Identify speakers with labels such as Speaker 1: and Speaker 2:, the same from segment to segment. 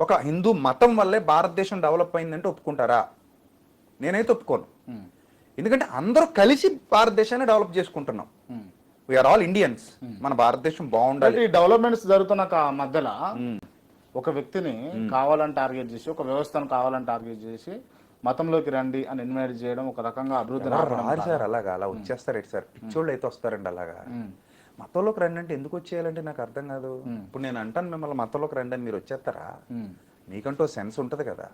Speaker 1: ఒక హిందూ మతం వల్లే భారతదేశం డెవలప్ అయిందంటే ఒప్పుకుంటారా? నేనైతే ఒప్పుకోను.
Speaker 2: ఉమ్,
Speaker 1: ఎందుకంటే అందరూ కలిసి భారతదేశాన్ని డెవలప్ చేసుకుంటున్నాం. వీఆర్ ఆల్ ఇండియన్స్ మన భారతదేశం బాగుండాలి.
Speaker 2: ఈ డెవలప్మెంట్స్ జరుగుతున్న మధ్యలో ఒక వ్యక్తిని కావాలని టార్గెట్ చేసి ఒక వ్యవస్థను కావాలని టార్గెట్ చేసి మతంలోకి రండి అని ఇన్వైట్ చేయడం ఒక రకంగా అభివృద్ధి
Speaker 1: రారు సార్ అలాగా అలా వచ్చేస్తారు సార్. పిచ్చోళ్ళు అయితే వస్తారండి అలాగా. మతంలోకి రండి అంటే ఎందుకు వచ్చేయాలంటే నాకు అర్థం కాదు. ఇప్పుడు నేను అంటాను మిమ్మల్ని మతంలోకి రండి అని మీరు వచ్చేస్తారా? మీకంటూ సెన్స్ ఉంటుంది కదా.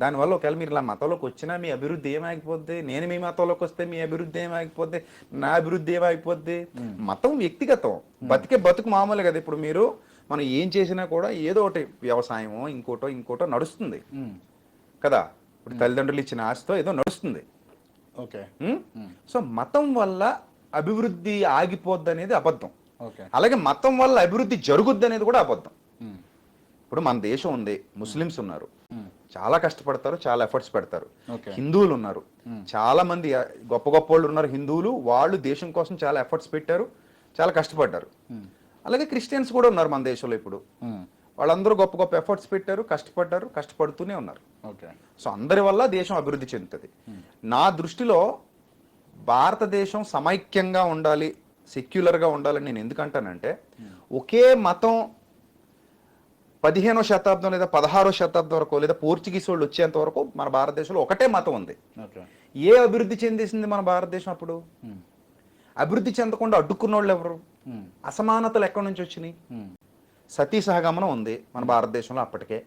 Speaker 1: దానివల్ల ఒకవేళ మీరు ఇలా మతంలోకి వచ్చినా మీ అభివృద్ధి ఏమాగిపోద్ది నేను మీ మతంలోకి వస్తే మీ అభివృద్ధి ఏమాగిపోద్ది నా అభివృద్ధి ఏమాగిపోద్ది మతం వ్యక్తిగతం. బతికే బతుకు మామూలే కదా. ఇప్పుడు మీరు మనం ఏం చేసినా కూడా ఏదో ఒకటి వ్యవసాయమో ఇంకోటో ఇంకోటో నడుస్తుంది. కదా? ఇప్పుడు తల్లిదండ్రులు ఇచ్చిన ఆశతో ఏదో నడుస్తుంది.
Speaker 2: ఓకే?
Speaker 1: సో మతం వల్ల అభివృద్ధి ఆగిపోద్ది అనేది అబద్ధం అలాగే మతం వల్ల అభివృద్ధి జరుగుద్ది అనేది కూడా అబద్ధం. ఇప్పుడు మన దేశం ఉంది ముస్లిమ్స్ ఉన్నారు. చాలా కష్టపడతారు చాలా ఎఫర్ట్స్ పెడతారు. హిందువులు ఉన్నారు. చాలా మంది గొప్ప గొప్ప వాళ్ళు ఉన్నారు హిందువులు. వాళ్ళు దేశం కోసం చాలా ఎఫర్ట్స్ పెట్టారు చాలా కష్టపడ్డారు. అలాగే క్రిస్టియన్స్ కూడా ఉన్నారు మన దేశంలో ఇప్పుడు. వాళ్ళందరూ గొప్ప గొప్ప ఎఫర్ట్స్ పెట్టారు కష్టపడ్డారు కష్టపడుతూనే ఉన్నారు.
Speaker 2: ఓకే.
Speaker 1: సో అందరి వల్ల దేశం అభివృద్ధి చెందుతుంది. నా దృష్టిలో భారతదేశం సమైక్యంగా ఉండాలి సెక్యులర్గా ఉండాలని నేను ఎందుకంటానంటే ఒకే మతం పదిహేనో శతాబ్దం లేదా పదహారో శతాబ్దం వరకు లేదా పోర్చుగీస్ వాళ్ళు వచ్చేంత వరకు మన భారతదేశంలో ఒకటే మతం ఉంది. ఏ అభివృద్ధి చెందేసింది మన భారతదేశం అప్పుడు? అభివృద్ధి చెందకుండా అడ్డుకున్న వాళ్ళు ఎవరు అసమానతలు ఎక్కడి నుంచి వచ్చినాయి? సతీ సహగమనం ఉంది మన భారతదేశంలో అప్పటికే.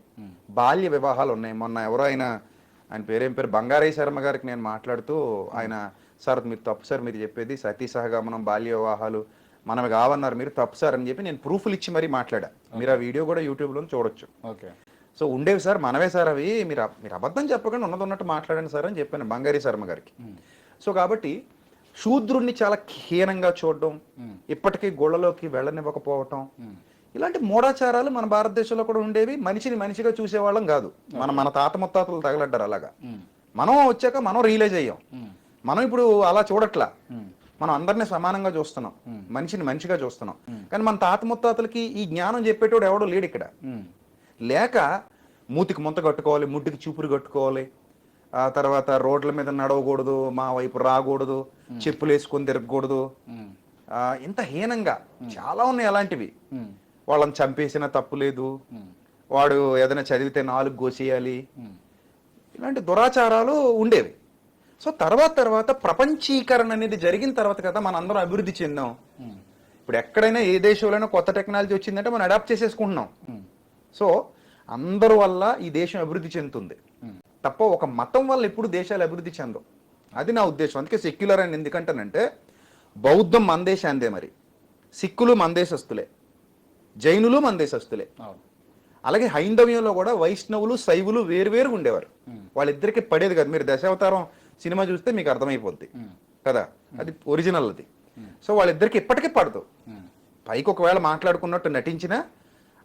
Speaker 1: బాల్య వివాహాలు ఉన్నాయి. మొన్న ఎవరో ఆయన ఆయన పేరేం పేరు? బంగారయ్య శర్మ గారికి నేను మాట్లాడుతూ ఆయన సార్ మీరు తప్పు సార్ మీరు చెప్పేది సతీ సహగమనం బాల్య వివాహాలు మనవి కావన్నారు మీరు తప్పు సార్ అని చెప్పి నేను ప్రూఫ్లు ఇచ్చి మరీ మాట్లాడా. మీరు ఆ వీడియో కూడా యూట్యూబ్లో చూడొచ్చు.
Speaker 2: ఓకే.
Speaker 1: సో ఉండేవి సార్ మనవే సార్ అవి. మీరు మీరు అబద్ధం చెప్పకుండా ఉన్నది ఉన్నట్టు మాట్లాడండి సార్ అని చెప్పాను బంగారీ శర్మ గారికి. సో కాబట్టి శూద్రుణ్ణి చాలా హీనంగా చూడడం ఇప్పటికీ గోళ్ళలోకి వెళ్ళనివ్వకపోవటం ఇలాంటి మూఢాచారాలు మన భారతదేశంలో కూడా ఉండేవి. మనిషిని మనిషిగా చూసేవాళ్ళం కాదు. మన మన తాత ముత్తాతలు తగలడ్డారు అలాగా. మనం వచ్చాక మనం రియలైజ్ అయ్యాం. మనం ఇప్పుడు అలా చూడట్లా. మనం అందరినీ సమానంగా చూస్తున్నాం. మనిషిని మనిషిగా చూస్తున్నాం. కానీ మన తాత ముత్తాతలకి ఈ జ్ఞానం చెప్పేటోడు ఎవడో లేడు ఇక్కడ. లేక మూతికి ముంత కట్టుకోవాలి ముడ్డికి చూపురు కట్టుకోవాలి ఆ తర్వాత రోడ్ల మీద నడవకూడదు మా వైపు రాకూడదు చెప్పులు వేసుకొని తిరగకూడదు. ఆ, ఇంత హీనంగా చాలా ఉన్నాయి అలాంటివి. వాళ్ళని చంపేసిన తప్పు లేదు. వాడు ఏదైనా చదివితే నాలుగు గోసేయాలి ఇలాంటి దురాచారాలు ఉండేవి. సో తర్వాత తర్వాత ప్రపంచీకరణ అనేది జరిగిన తర్వాత కదా మనం అందరం అభివృద్ధి చెందాం. ఇప్పుడు ఎక్కడైనా ఏ దేశంలోనైనా కొత్త టెక్నాలజీ వచ్చిందంటే మనం అడాప్ట్ చేసేసుకుంటున్నాం. సో అందరి వల్ల ఈ దేశం అభివృద్ధి చెందుతుంది. తప్ప ఒక మతం వల్ల ఎప్పుడు దేశాలు అభివృద్ధి చెందవు. అది నా ఉద్దేశం. అందుకే సెక్యులర్ అని ఎందుకంటానంటే బౌద్ధం మన దేశాందే మరి. సిక్కులు మన దేశస్తులే జైనులు మన దేశస్తులే అలాగే హైందవ్యంలో కూడా వైష్ణవులు శైవులు వేరువేరుగా ఉండేవారు. వాళ్ళిద్దరికి పడేది కదా. మీరు దశావతారం సినిమా చూస్తే మీకు అర్థమైపోద్ది. కదా? అది ఒరిజినల్ అది సో వాళ్ళిద్దరికి ఇప్పటికీ పడదు పైకి ఒకవేళ మాట్లాడుకున్నట్టు నటించినా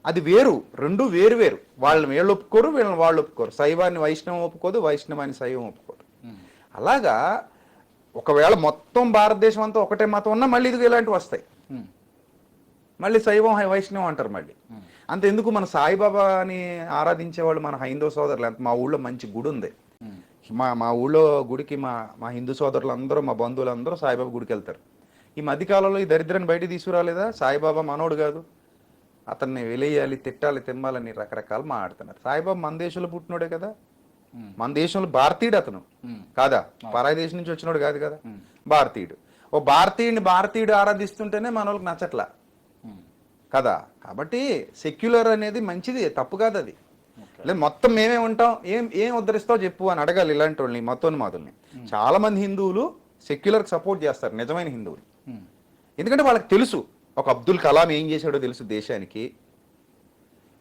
Speaker 1: అది వేరు రెండు వేరు వేరు. వాళ్ళని వీళ్ళు ఒప్పుకోరు వీళ్ళని వాళ్ళు ఒప్పుకోరు. శైవాన్ని వైష్ణవం ఒప్పుకోదు వైష్ణవాన్ని శైవం ఒప్పుకోరు. అలాగా ఒకవేళ మొత్తం భారతదేశం అంతా ఒకటే మతం ఉన్నా మళ్ళీ ఇది ఇలాంటివి వస్తాయి. మళ్ళీ శైవం వైష్ణవం అంటారు మళ్ళీ. అంత ఎందుకు మన సాయిబాబాని ఆరాధించే వాళ్ళు మన హైందవ సోదరులు? అంత మా ఊళ్ళో మంచి గుడి ఉంది మా మా ఊళ్ళో గుడికి మా మా హిందూ సోదరులు అందరూ మా బంధువులు అందరూ సాయిబాబా గుడికి వెళ్తారు. ఈ మధ్యకాలంలో ఈ దరిద్రాన్ని బయట తీసుకురాలేదా? సాయిబాబా మనోడు కాదు. అతన్ని వెలేయాలి తిట్టాలి తిమ్మాలని రకరకాలు మాట్లాడుతున్నారు. సాయిబాబా మన దేశంలో పుట్టినోడే కదా. మన దేశంలో భారతీయుడు అతను. కాదా? పరాయి దేశం నుంచి వచ్చినోడు కాదు కదా. భారతీయుడు. ఓ భారతీయుడిని భారతీయుడు ఆరాధిస్తుంటేనే మన వాళ్ళకి నచ్చట్లా కదా? కాబట్టి సెక్యులర్ అనేది మంచిది తప్పు కాదు అది. లేదు మొత్తం మేమే ఉంటాం. ఏం ఏం ఉద్ధరిస్తావు చెప్పు అని అడగాలి ఇలాంటి వాళ్ళని మతోన్మాదుల్ని. చాలా మంది హిందువులు సెక్యులర్ సపోర్ట్ చేస్తారు నిజమైన హిందువులు. ఎందుకంటే వాళ్ళకి తెలుసు ఒక అబ్దుల్ కలాం ఏం చేశాడో తెలుసు దేశానికి.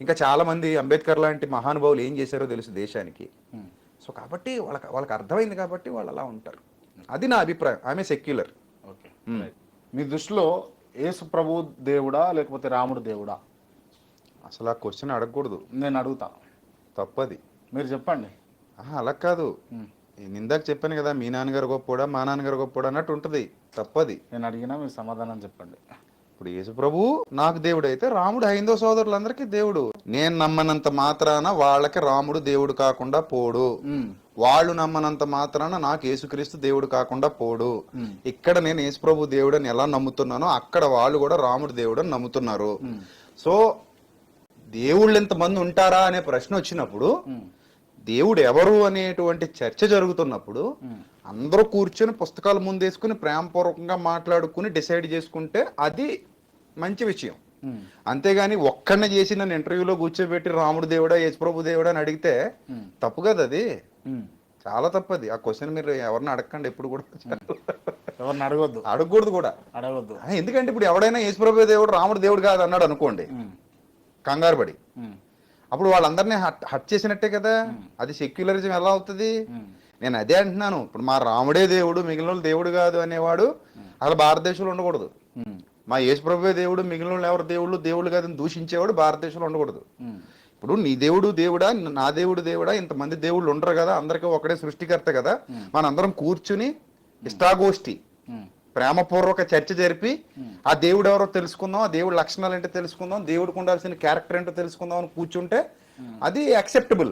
Speaker 1: ఇంకా చాలా మంది అంబేద్కర్ లాంటి మహానుభావులు ఏం చేశారో తెలుసు దేశానికి. సో కాబట్టి వాళ్ళకి వాళ్ళకి అర్థమైంది కాబట్టి వాళ్ళు అలా ఉంటారు. అది నా అభిప్రాయం. ఆమె సెక్యులర్
Speaker 2: ఓకే. మీ దృష్టిలో యేసు ప్రభు దేవుడా లేకపోతే రాముడు దేవుడా?
Speaker 1: అసలు ఆ క్వశ్చన్ అడగకూడదు.
Speaker 2: నేను అడుగుతా.
Speaker 1: తప్పది.
Speaker 2: మీరు చెప్పండి.
Speaker 1: అలా కాదు. నేను ఇందాక చెప్పాను కదా మీ నాన్నగారు గొప్పోడా మా నాన్నగారు గొప్పోడా అన్నట్టు ఉంటుంది. తప్పది.
Speaker 2: నేను అడిగినా మీరు సమాధానం చెప్పండి.
Speaker 1: ఇప్పుడు యేసు ప్రభు నాకు దేవుడు అయితే రాముడు హైందవ సోదరులందరికీ దేవుడు. నేను నమ్మనంత మాత్రాన వాళ్ళకి రాముడు దేవుడు కాకుండా పోడు. వాళ్ళు నమ్మనంత మాత్రాన నాకు యేసుక్రీస్తు దేవుడు కాకుండా పోడు. ఇక్కడ నేను యేసు ప్రభు దేవుడు అని ఎలా నమ్ముతున్నానో అక్కడ వాళ్ళు కూడా రాముడు దేవుడు అని నమ్ముతున్నారు. సో దేవుళ్ళు ఎంతమంది ఉంటారా అనే ప్రశ్న వచ్చినప్పుడు దేవుడు ఎవరు అనేటువంటి చర్చ జరుగుతున్నప్పుడు అందరూ కూర్చొని పుస్తకాలు ముందేసుకుని ప్రేమపూర్వకంగా మాట్లాడుకుని డిసైడ్ చేసుకుంటే అది మంచి విషయం. అంతేగాని ఒక్కడిని చేసి నన్ను ఇంటర్వ్యూలో కూర్చోబెట్టి రాముడు దేవుడా యేసుప్రభు దేవుడా అని అడిగితే తప్పు కదా అది. చాలా తప్పది. ఆ క్వశ్చన్ మీరు ఎవరిని అడగండి ఎప్పుడు కూడా
Speaker 2: ఎవరిని అడగొద్దు.
Speaker 1: అడగకూడదు కూడా.
Speaker 2: అడగొద్దు.
Speaker 1: ఎందుకంటే ఇప్పుడు ఎవడైనా యేసుప్రభు దేవుడు రాముడు దేవుడు కాదు అన్నాడు అనుకోండి. కంగారు పడి. అప్పుడు వాళ్ళందరినీ హట్ హట్ చేసినట్టే కదా. అది సెక్యులరిజం ఎలా అవుతుంది. నేను అదే అంటున్నాను. ఇప్పుడు మా రాముడే దేవుడు మిగిలిన వాళ్ళు దేవుడు కాదు అనేవాడు అసలు భారతదేశంలో ఉండకూడదు. మా యేసుప్రభువే దేవుడు మిగిలిన వాళ్ళు ఎవరు దేవుళ్ళు దేవుళ్ళు కాదని దూషించేవాడు భారతదేశంలో ఉండకూడదు. ఇప్పుడు నీ దేవుడు దేవుడా నా దేవుడు దేవుడా ఇంతమంది దేవుళ్ళు ఉండరు కదా. అందరికీ ఒకడే సృష్టికర్త కదా. మనందరం కూర్చుని ఇష్టాగోష్ఠి. ప్రేమపూర్వక చర్చ జరిపి ఆ దేవుడు ఎవరో తెలుసుకుందాం ఆ దేవుడి లక్షణాలు ఏంటో తెలుసుకుందాం దేవుడికి ఉండాల్సిన క్యారెక్టర్ ఏంటో తెలుసుకుందాం అని కూర్చుంటే అది అక్సెప్టబుల్